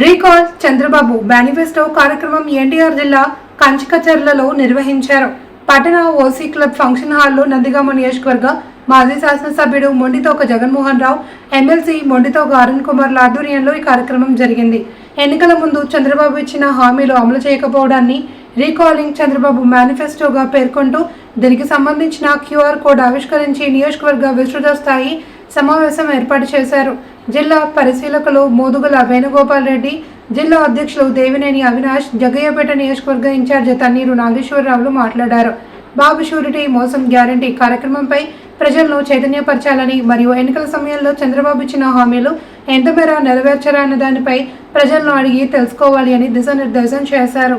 Recall Chandrababu manifesto కార్యక్రమం ఎన్టీఆర్ జిల్లా కంచికచర్లలో నిర్వహించారు. పట్టణ ఓసీ క్లబ్ ఫంక్షన్ హాల్లో నందిగామ నియోజకవర్గ మాజీ శాసనసభ్యుడు మొండితోక జగన్మోహన్ రావు ఎమ్మెల్సీ మొండితోక అరుణ్ కుమార్ల ఆధ్వర్యంలో ఈ కార్యక్రమం జరిగింది. ఎన్నికల ముందు చంద్రబాబు ఇచ్చిన హామీలు అమలు చేయకపోవడాన్ని రీకాలింగ్ చంద్రబాబు మేనిఫెస్టోగా పేర్కొంటూ దీనికి సంబంధించిన క్యూఆర్ కోడ్ ఆవిష్కరించి నియోజకవర్గ విస్తృత స్థాయి సమావేశం ఏర్పాటు చేశారు. జిల్లా పరిశీలకులు మోదుగుల వేణుగోపాల్ రెడ్డి జిల్లా అధ్యక్షులు దేవినేని అవినాష్ జగయ్యపేట నియోజకవర్గ ఇన్ఛార్జ్ తన్నీరు నాగేశ్వరరావులు మాట్లాడారు. బాబు షూరిటీ మోసం గ్యారంటీ కార్యక్రమంపై ప్రజలను చైతన్యపరచాలని మరియు ఎన్నికల సమయంలో చంద్రబాబు ఇచ్చిన హామీలు ఎంతమేర నెరవేర్చరా నెరవేర్చారన్న దానిపై ప్రజలను అడిగి తెలుసుకోవాలి అని దిశానిర్దేశం చేశారు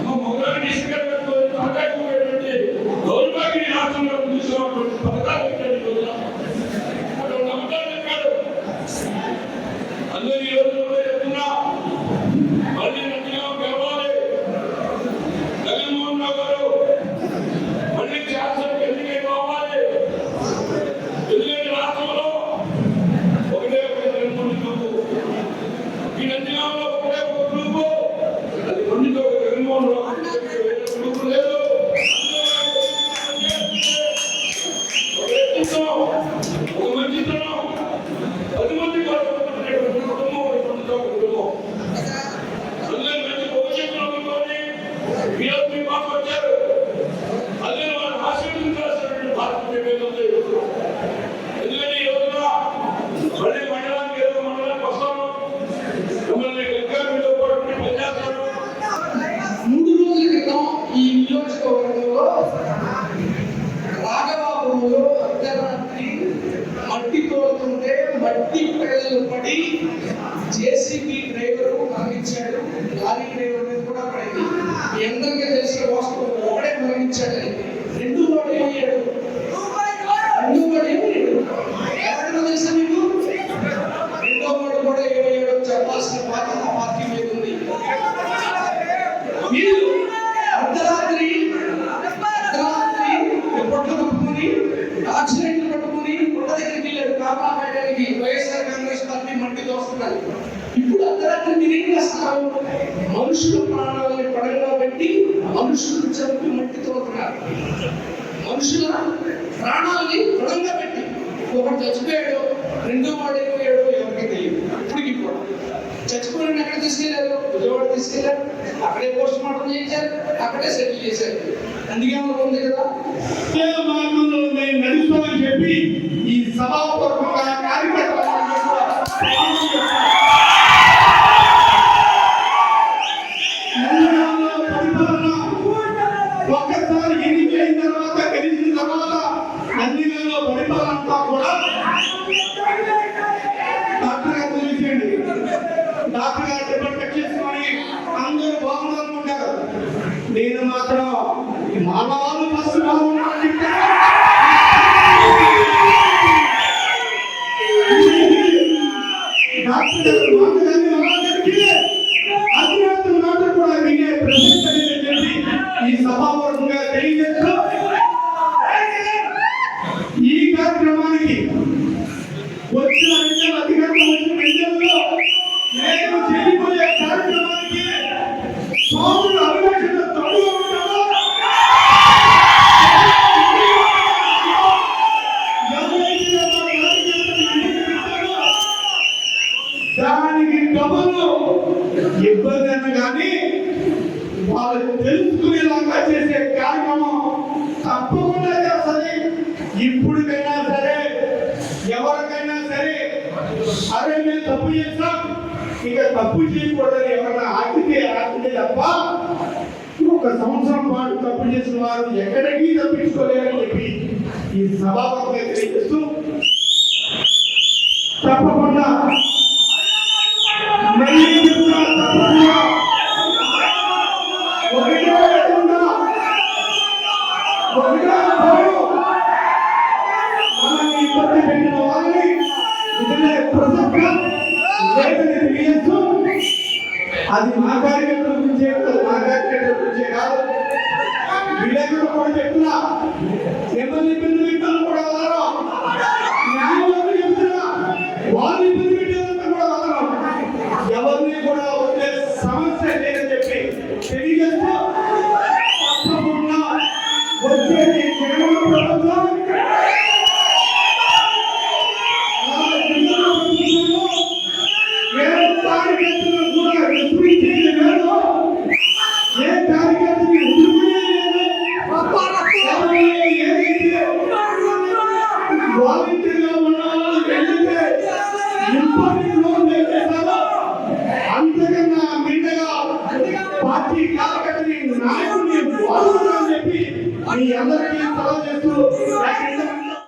అమ్మ మొదలు తీసుకెళ్ళినటువంటి పథకాలు దౌర్భాగ్య రాష్ట్రంలో తీసుకున్నటువంటి పథకాలు ఏంటండి రోజున అక్కడ నమ్మకాలు చెప్పాడు అందరూ ఈ రోజుల్లో చెప్తున్నా మళ్ళీ నటిగా గెలవాలి జగన్మోహన్ రావు గారు మళ్ళీ శాసనసభకు ఎన్నికై పోవాలి ఎందుకంటే రాష్ట్రంలో ఒకటే ఒక జగన్మోహన్ గ్రూపు ఈ నందిగామలో ఒకటే ఒక గ్రూపు అది మందితో ఒక జగన్మోహన్ రావు వేరే గ్రూపు లేదు ఒక వ్యక్తిత్వం ఒక మంచితనం పది మంది కలుపుకున్నటువంటి కుటుంబం ఈ మందితో ఒక కుటుంబం అందరూ మంచి భవిష్యత్తులో అనుకోని ఈరోజు మాకు వచ్చారు. అదే వాళ్ళని ఆశీర్వదించాల్సినటువంటి భారతీయ మీద ఎందుకంటే ఈ రోజున మళ్ళీ మండలానికి ఏదో మండలానికి వస్తాను. మిమ్మల్ని పాటు పనిచేస్తాను మూడు రోజుల క్రితం ఈ నియోజకవర్గంలో రాఘవాపురంలో అర్ధరాత్రి మట్టి తోలుతుంటే మట్టి పిల్లలు పడి జేసీబీ డ్రైవర్ మరణించాడు లారీ కూడా పడింది తెలిసిన వాస్తవం ఒకడే మరణించాడని రెండు వాడు ఏమయ్యాడు రెండు వాడు ఏమయ్యాడు ఎవరికో తెలుసా మీకు రెండో వాడు కూడా ఏమయ్యాడో చెప్పాల్సిన బాధ్యత పార్టీ మీద ఉంది మీరు అర్ధరాత్రి అర్ధరాత్రి పొట్లు కప్పుకొని యాక్సిడెంట్ పట్టుకొని పుట్ట దగ్గరికి వెళ్ళారు కాపా పెట్టడానికి వైఎస్ఆర్ కాంగ్రెస్ పార్టీ మట్టి దోస్తున్నారు ఇప్పుడు అర్ధరాత్రి మీరేం మనుషుల ప్రాణాలని పడంగా పెట్టి మనుషులు చంపి మట్టి తోస్తున్నారు మనుషుల ప్రాణాలని పడంగా పెట్టి ఒకటి చచ్చిపోయాడు రెండో వాడు అయిపోయాడు ఎవరికి తెలియదు. ఇప్పటికి కూడా. చచ్చిపోయిన ఎక్కడ తీసుకెళ్ళారు? విజయవాడ తీసుకెళ్ళారు. అక్కడే పోస్ట్ మార్టం చేశారు అక్కడే సెటిల్ చేశారు. అందుకే ఉంది కదా. మార్గంలో నడుస్తామని చెప్పి ఈ సభాపూర్వకంగా కార్యకర్తలందరినీ డాక్టర్ గారు రిపోర్ట్ చేసుకొని అందరూ బాగుండాలనుకుంటారు నేను మాత్రం మానవాళ్ళు ఫస్ట్ బాగుండాలని తెలుసుకునేలాగా చేసే కార్యక్రమం తప్పకుండా చేస్తుంది. ఇప్పుడుకైనా సరే ఎవరికైనా సరే అరే మేము తప్పు చేస్తాం. ఇక తప్పు చేయకూడదని ఎవరైనా ఆగితే ఆగితే తప్ప ఒక సంవత్సరం పాటు తప్పు చేసిన వారు ఎక్కడికి తప్పించుకోలేరని చెప్పి ఈ సభాపతి తెలియజేస్తూ అది మా కార్యకర్తల గురించే కాదు మా కార్యకర్తల గురించే కాదు. విలేకరులు కూడా చెప్తున్నా. ఎమ్మెల్యే ఇబ్బందులు